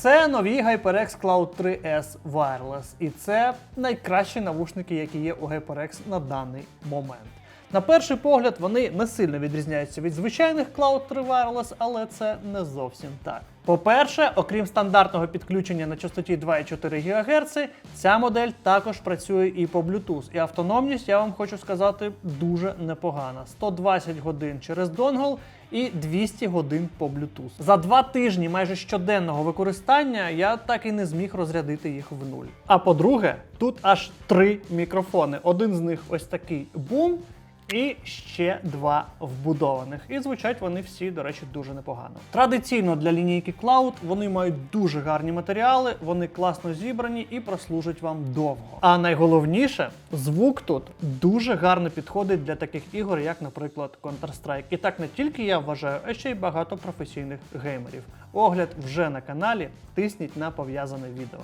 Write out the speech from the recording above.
Це нові HyperX Cloud 3S Wireless, і це найкращі навушники, які є у HyperX на даний момент. На перший погляд, вони не сильно відрізняються від звичайних Cloud 3 Wireless, але це не зовсім так. По-перше, окрім стандартного підключення на частоті 2,4 ГГц, ця модель також працює і по Bluetooth. І автономність, я вам хочу сказати, дуже непогана. 120 годин через донгл і 200 годин по Bluetooth. За два тижні майже щоденного використання я так і не зміг розрядити їх в нуль. А по-друге, тут аж три мікрофони. Один з них ось такий бум. І ще два вбудованих. І звучать вони всі, до речі, дуже непогано. Традиційно для лінійки Cloud вони мають дуже гарні матеріали, вони класно зібрані і прослужать вам довго. А найголовніше, звук тут дуже гарно підходить для таких ігор, як, наприклад, Counter-Strike. І так не тільки я вважаю, а ще й багато професійних геймерів. Огляд вже на каналі. Тисніть на пов'язане відео.